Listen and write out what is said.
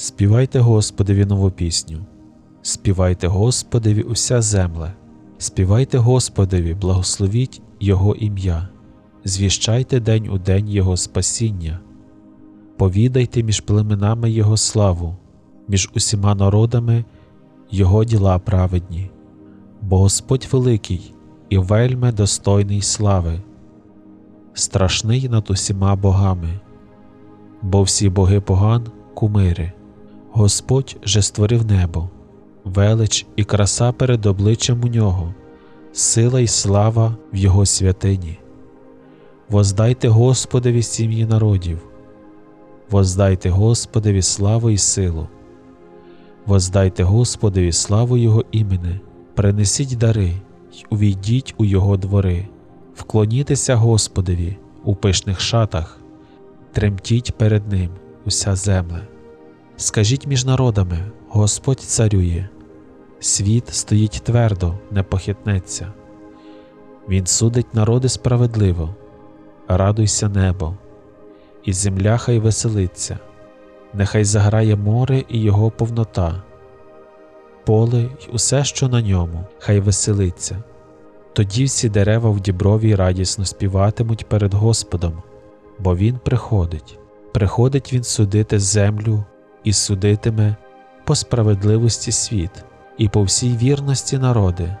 Співайте Господеві нову пісню, співайте Господеві уся земле, співайте Господеві, благословіть Його ім'я, звіщайте день у день Його спасіння, повідайте між племенами Його славу, між усіма народами Його діла праведні, бо Господь великий і вельми достойний слави, страшний над усіма богами, бо всі боги поган кумири. Господь же створив небо, велич і краса перед обличчям у нього, сила й слава в Його святині. Воздайте Господеві сім'ї народів, воздайте Господеві славу і силу, воздайте Господеві славу Його імени, принесіть дари й увійдіть у Його двори, вклонітеся Господеві у пишних шатах, тремтіть перед Ним уся земля. Скажіть між народами, Господь царює, світ стоїть твердо, не похитнеться. Він судить народи справедливо, радуйся небо, і земля хай веселиться, нехай заграє море і його повнота, поле й усе, що на ньому, хай веселиться. Тоді всі дерева в діброві радісно співатимуть перед Господом, бо Він приходить, приходить Він судити землю і судитиме по справедливості світ, і по всій вірності народи,